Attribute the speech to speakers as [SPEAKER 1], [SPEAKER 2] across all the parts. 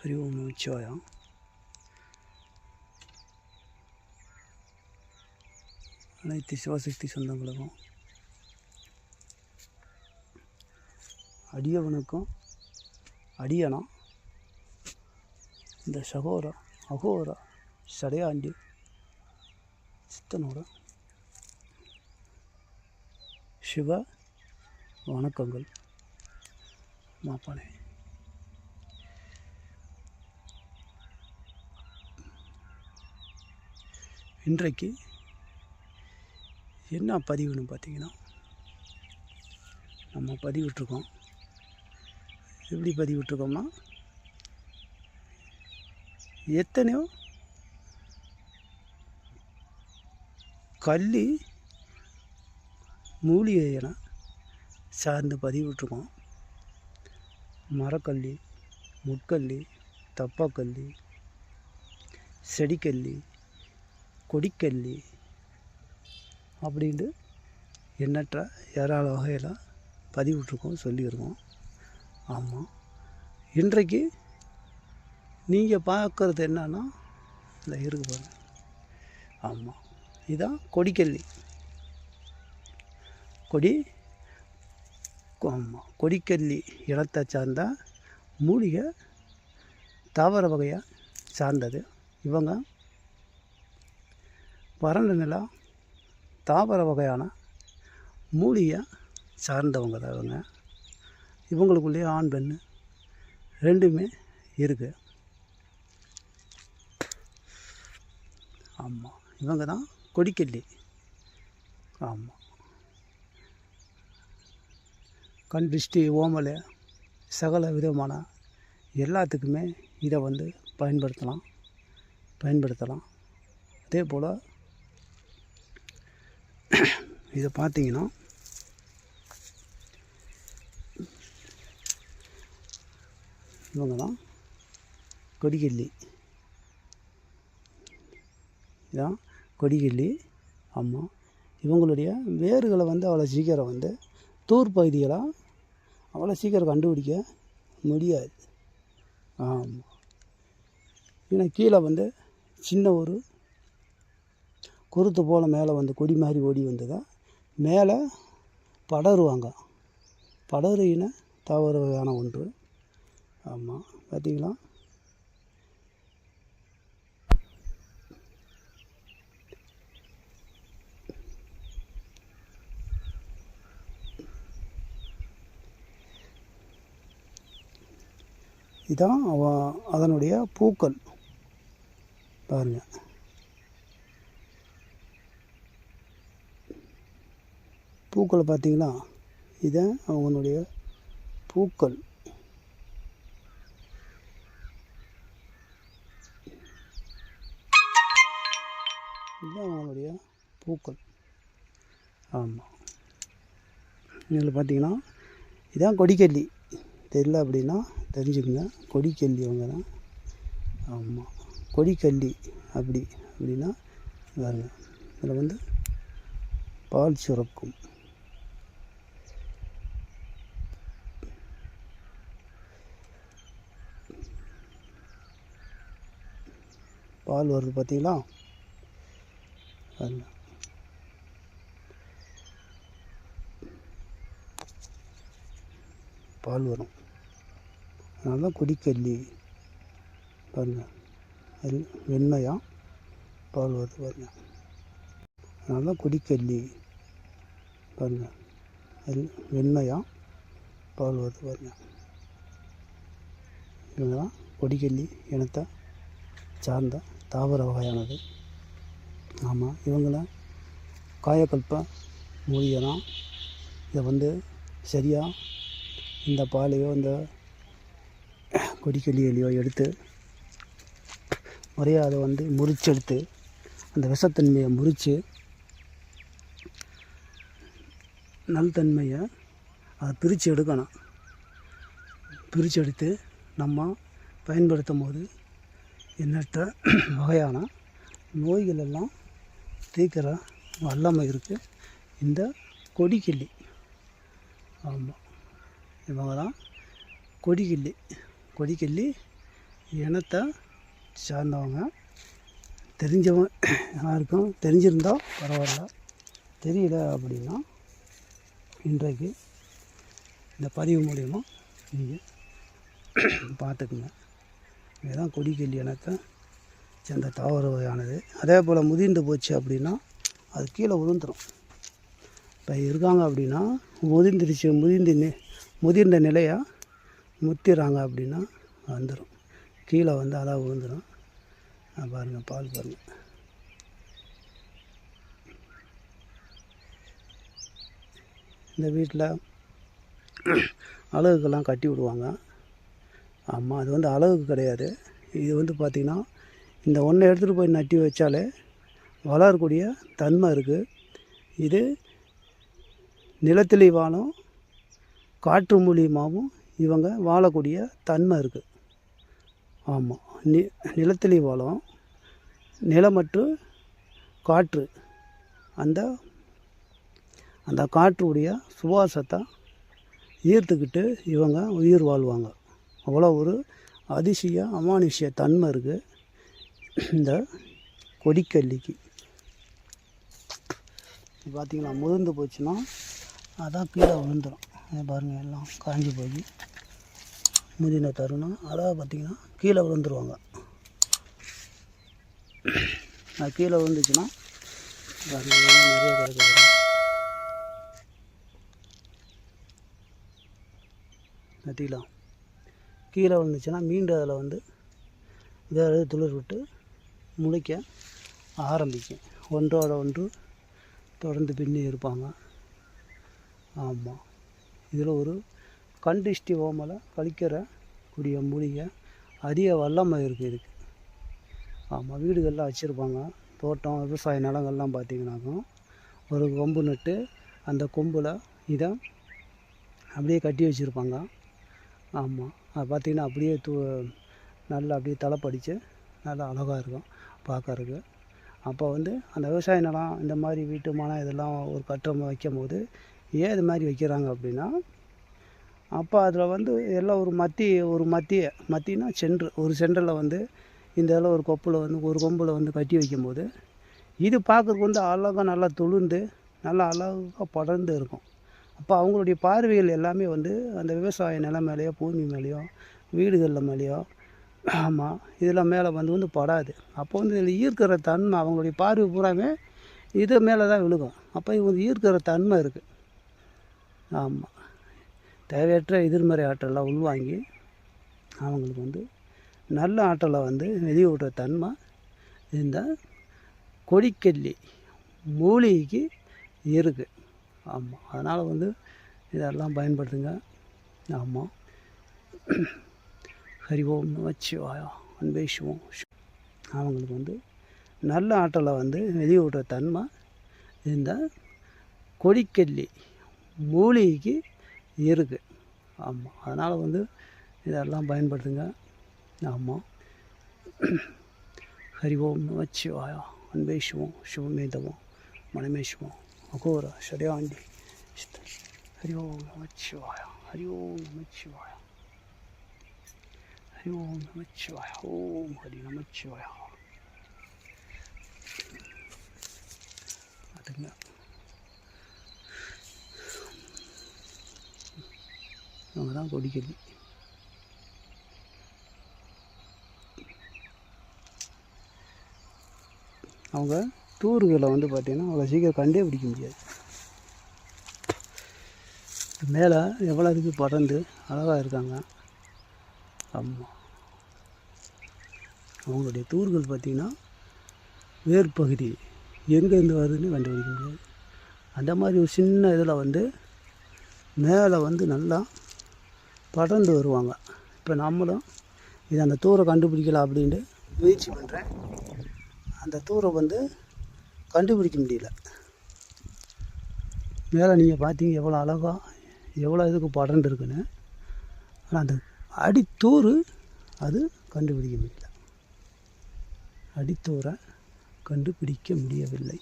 [SPEAKER 1] ஹரி ஓம் நமச்சிவாயா அனைத்து சிவசக்தி சொந்தங்களுக்கும் அடியவனுக்கும் அடியனா இந்த சகோர அகோர சடையாண்டி சித்தனோட சிவ வணக்கங்கள் மாப்பானே இன்றைக்கு என்ன பதிவுன்னு பார்த்தீங்கன்னா நம்ம பதிவிட்டுருக்கோம். எப்படி பதிவிட்டுருக்கோம்னா எத்தனையோ கல் மூலிகை சார்ந்து பதிவிட்டுருக்கோம். மரக்கல்லி முட்கல்லி தப்பாக்கல்லி செடிக்கல்லி கொடிக்கல்லி அப்படின்ட்டு எண்ணற்ற ஏராள வகையில் பதிவிட்ருக்கோம் சொல்லியிருக்கோம். ஆமாம் இன்றைக்கு நீங்கள் பார்க்குறது என்னன்னா இந்த இருக்கு பாருங்க. ஆமாம் இதுதான் கொடிக்கல்லி. கொடி ஆமாம் கொடிக்கல்லி இனத்தை சார்ந்த மூலிகை தாவர வகையை சார்ந்தது. இவங்க வறண்ட நிலம் தாவர வகையான மூலிகை சார்ந்தவங்க தான் இவங்க இவங்களுக்குள்ளேயே ஆண் பெண் ரெண்டுமே இருக்குது ஆமாம் இவங்க தான் கொடிக்கல்லி. ஆமாம் கண் திருஷ்டி ஓமலை சகல விதமான எல்லாத்துக்குமே இதை வந்து பயன்படுத்தலாம் பயன்படுத்தலாம். அதே போல் இதை பார்த்தீங்கன்னா இவங்க தான் கொடிக்கல்லி இதான் கொடிக்கல்லி ஆமாம் இவங்களுடைய வேர்களை வந்து அவ்வளோ சீக்கிரம் வந்து தூர் பகுதிகளாக அவ்வளோ சீக்கிரம் கண்டுபிடிக்க முடியாது. ஆமாம் ஏன்னா கீழே வந்து சின்ன ஒரு குருத்து போல் மேலே வந்து கொடி மாதிரி ஓடி வந்ததா? மேலே படருவாங்க. படரு இன வகையான ஒன்று. ஆமாம் பார்த்தீங்களா? இதான் அவ அதனுடைய பூக்கள். பாருங்கள் பூக்களை பார்த்தீங்களா? இதான் அவங்களுடைய பூக்கள். இதுதான் அவங்களுடைய பூக்கள். ஆமாம் இதில் பார்த்தீங்கன்னா இதான் கொடிக்கல்லி. தெரியல அப்படின்னா தெரிஞ்சுக்கங்க. கொடிக்கல்லி அவங்க தான். ஆமாம் கொடிக்கல்லி அப்படி அப்படின்னா பாருங்க. இதில் வந்து பால் சுரக்கும். பால் வருது பார்த்தீங்களா? பாருங்கள் பால் வரும். அதனால தான் கொடிக்கல்லி. பாருங்கள் வெண்மையாக பால் வருது பாருங்க. அதனால தான் கொடிக்கல்லி. பாருங்கள் வெண்மையாக பால் வருது பாருங்க. இவங்க தான் கொடிக்கல்லி இனத்தை சார்ந்த தாவர வகையானது. ஆமாம் இவங்கள காயக்கல்ப மூலிகைலாம் இதை வந்து சரியாக இந்த பாலையோ இந்த கொடிக்கலியிலையோ எடுத்து முறையாக அதை வந்து முறிச்செடுத்து அந்த விஷத்தன்மையை முறித்து நல்தன்மையை அதை பிரித்து எடுக்கணும். பிரித்து எடுத்து நம்ம பயன்படுத்தும் போது எண்ணற்ற வகையான நோய்களெல்லாம் தீர்க்கிற வல்லமை இருக்குது இந்த கொடிக்கிள்ளி. ஆமாம் இவங்க தான் கொடிக்கிள்ளி. கொடிக்கிள்ளி இனத்தை சார்ந்தவங்க. தெரிஞ்சவங்க யாருக்கும் தெரிஞ்சிருந்தால் பரவாயில்ல. தெரியல அப்படின்னா இன்றைக்கு இந்த பதிவு மூலிமா நீங்கள் பார்த்துக்குங்க. இதுதான் கொடிக்கல்லி இனத்தை சேர்ந்த தாவர வகையானது. அதே போல் முதிர்ந்து போச்சு அப்படின்னா அது கீழே உதிர்ந்துடும் இப்போ இருக்காங்க அப்படின்னா முதிர்ந்துருச்சு முதிர்ந்து நி முதிர்ந்த நிலையாக முத்திடுறாங்க அப்படின்னா வந்துடும் கீழே வந்து அதான் விழுந்துடும் பாருங்கள் பால் பாருங்கள் இந்த வீட்டில் அழகுக்கெல்லாம் கட்டி விடுவாங்க. ஆமாம் அது வந்து அழகுக்கு கிடையாது. இது வந்து பார்த்திங்கன்னா இந்த ஒன்றை எடுத்துகிட்டு போய் நட்டி வச்சாலே வளரக்கூடிய தன்மை இருக்குது இது நிலத்திலே வாழும் காற்று மூலியமாகவும் இவங்க வாழக்கூடிய தன்மை இருக்குது ஆமாம் நி நிலத்திலே வாழும் நிலமற்று காற்று. அந்த அந்த காற்றுடைய சுவாசத்தை ஈர்த்துக்கிட்டு இவங்க உயிர் வாழ்வாங்க. அவ்வளோ ஒரு அதிசய அமானுஷ்ய தன்மை இருக்குது இந்த கொடிக்கல்லிக்கு. இது முதிர்ந்து போச்சுன்னா அதான் கீழே விழுந்துடும் அதை பாருங்கள் எல்லாம் காஞ்சி போய். முதிர்ந்த தருணம். அதாவது பார்த்தீங்கன்னா கீழே விழுந்துருவாங்க. அது கீழே விழுந்துச்சுன்னா நிறைய கிடக்கு நட்டிக்கலாம் கீழே விழுந்துச்சுன்னா மீண்டும் அதில் வந்து வேறு துளிர் விட்டு முளைக்க ஆரம்பிக்கும். ஒன்றோட ஒன்று தொடர்ந்து பின்னி இருப்பாங்க. ஆமாம் இதில் ஒரு கண்டிஷ்டி ஓமலை கழிக்கிற கூடிய மூலிகை அதிக வல்லமை இருக்குது இதுக்கு. ஆமாம் வீடுகள்லாம் வச்சுருப்பாங்க. தோட்டம் விவசாய நிலங்கள்லாம் பார்த்திங்கனாக்கும் ஒரு கொம்பு நட்டு அந்த கொம்பில் இதை அப்படியே கட்டி வச்சுருப்பாங்க. ஆமாம் பார்த்திங்கன்னா அப்படியே தூ நல்லா அப்படியே தலைப்படித்து நல்லா அழகாக இருக்கும் பார்க்கறதுக்கு. அப்போ வந்து அந்த விவசாய நிலம் இந்த மாதிரி வீட்டு மனம் இதெல்லாம் ஒரு கட்டம் வைக்கும் போது ஏன் இது மாதிரி வைக்கிறாங்க அப்படின்னா அப்போ அதில் வந்து எல்லாம் ஒரு மத்தி ஒரு மத்திய மத்தினா சென்று ஒரு சென்டரில் வந்து இந்த இதில் ஒரு கொப்பில் வந்து ஒரு கொம்பில் வந்து கட்டி வைக்கும்போது இது பார்க்குறதுக்கு வந்து அழகாக நல்லா துளுந்து நல்லா அழகாக படர்ந்து இருக்கும். அப்போ அவங்களுடைய பார்வைகள் எல்லாமே வந்து அந்த விவசாய நிலம் மேலேயோ பூமி மேலேயோ வீடுகளில் மேலேயோ ஆமாம் இதில் மேலே வந்து வந்து படாது. அப்போ வந்து இதில் ஈர்க்கிற தன்மை அவங்களுடைய பார்வை பூராமே இது மேலே தான் விழுகும். அப்போ இவங்க ஈர்க்கிற தன்மை இருக்குது ஆமாம் தேவையற்ற எதிர்மறை ஆற்றலாம் உள்வாங்கி அவங்களுக்கு வந்து நல்ல ஆற்றலை வந்து வெளியே தன்மை இந்த கொடிக்கல்லி மூலிகைக்கு இருக்குது ஆமாம் அதனால் வந்து இதெல்லாம் பயன்படுத்துங்க. ஆமாம் ஹரி ஓம் நமச்சிவாயா அன்பே சிவம். அவங்களுக்கு வந்து நல்ல ஆற்றலை வந்து வெளியூட்டுற தன்மை இந்த கொடிக்கல்லி மூலிகைக்கு இருக்குது ஆமாம் அதனால் வந்து இதெல்லாம் பயன்படுத்துங்க. ஆமாம் ஹரி ஓம் நமச்சிவாயா அன்பே சிவம். சிவமே தவம் மனமே சிவம். அகோர ஷரியாண்டி ஹரி ஓம் நமச்சிவாயா ஹரி ஓம் நமச்சிவாயா ஹரி ஓம் நமச்சிவாயா ஓம் ஹரி நமச்சிவாயா பார்த்துங்க அவங்க தான் கொடிக்கல்லி அவங்க தூர்களை வந்து பார்த்திங்கன்னா அவ்வளோ சீக்கிரம் கண்டே பிடிக்க முடியாது. மேலே எவ்வளோ இதுக்கு படர்ந்து அழகாக இருக்காங்க. ஆமாம் அவங்களுடைய தூர்கள் பார்த்திங்கன்னா வேர்பகுதி எங்கேருந்து வருதுன்னு கண்டுபிடிக்க முடியாது. அந்த மாதிரி ஒரு சின்ன இதில் வந்து மேலே வந்து நல்லா படர்ந்து வருவாங்க. இப்போ நம்மளும் இது அந்த தூரை கண்டுபிடிக்கலாம் அப்படின்ட்டு முயற்சி பண்ணுறேன் அந்த தூரை வந்து கண்டுபிடிக்க முடியல. மேலே நீங்கள் பார்த்தீங்க எவ்வளோ அழகாக எவ்வளோ இதுக்கு படர்ந்து இருக்குன்னு. ஆனால் அந்த அடித்தூர் அது கண்டுபிடிக்க முடியல. அடித்தூரை கண்டுபிடிக்க முடியவில்லை.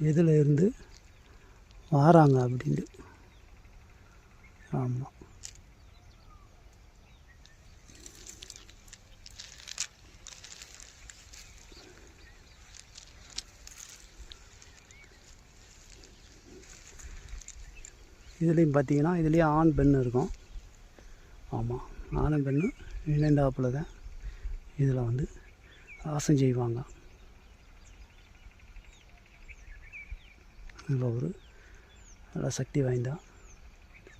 [SPEAKER 1] எதில் இருந்து வாராங்க அப்படின்ட்டு. ஆமாம் இதுலேயும் பார்த்தீங்கன்னா இதுலேயும் ஆண் பெண் இருக்கும். ஆமாம் ஆணும் பெண்ணும் இணைந்தாப்பில் தான் இதில் வந்து வாசம் செய்வாங்க. நல்ல ஒரு நல்ல சக்தி வாய்ந்தா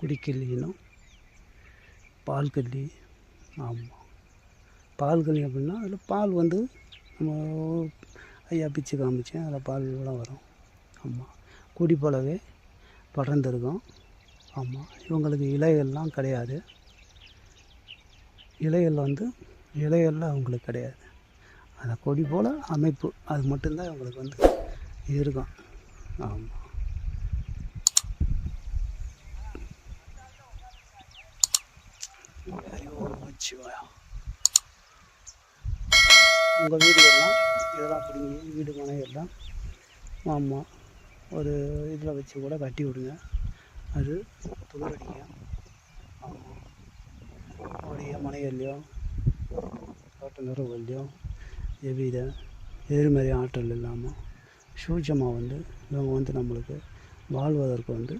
[SPEAKER 1] குடிக்கல்லினும் பால் கல்லி ஆமாம் பால் கல்லி அப்படின்னா அதில் பால் வந்து நம்ம ஐயா பிச்சு காமிச்சேன் அதில் பால் எல்லாம் வரும். ஆமாம் குடி போலவே படர்ந்துருக்கும். ஆமாம் இவங்களுக்கு இலைகள்லாம் கிடையாது. இலைகள் வந்து இலைகள்லாம் அவங்களுக்கு கிடையாது. அந்த கொடி போல் அமைப்பு அது மட்டும்தான் இவங்களுக்கு வந்து இருக்கும். ஆமாம் உங்கள் வீடு எல்லாம் இதெல்லாம் பிடிங்கி வீடு மனை எல்லாம் ஆமாம் ஒரு இதில் வச்சு கூட கட்டி விடுங்க. அது துளிரடிங்க ஆமாம் உடைய மனைகள்லையோ தோட்ட எவ்வித எதிர்மறை ஆற்றல் இல்லாமல் சூட்சமாக வந்து இவங்க வந்து நம்மளுக்கு வாழ்வதற்கு வந்து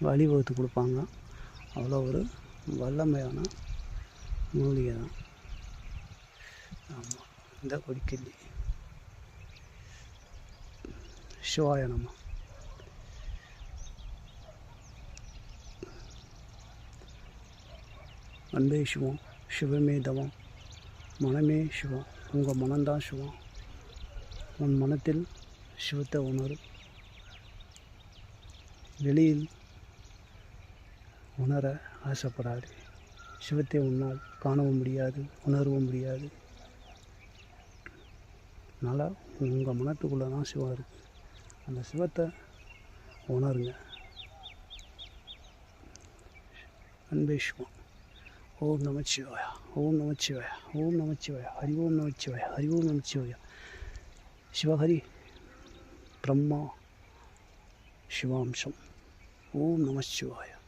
[SPEAKER 1] வழிவகுத்து கொடுப்பாங்க. அவ்வளோ ஒரு வல்லமையான மூலிகை தான். ஆமாம் இந்த கொடிக்கல்லி சிவாய நம்ம அன்பே சிவம் சிவமே தவம். மனமே சிவம் உங்கள் மனம்தான் சிவம். உன் மனத்தில் சிவத்தை உணரு வெளியில் உணர ஆசைப்படாது. சிவத்தை உன்னால் காணவும் முடியாது உணரவும் முடியாது. அதனால் உங்கள் மனத்துக்குள்ளே தான் சிவம் இருக்குது அந்த சிவத்தை உணருங்க. அன்பே சிவம். ஓம் நமச்சிவாயா ஓம் நமச்சிவாயா ஓம் நமச்சிவாயா ஹரி ஓம் நமச்சிவாயா ஹரி ஓம் நமச்சிவாயா சிவஹரி பிரம்மா சிவாம்சம் ஓம் நமச்சிவாயா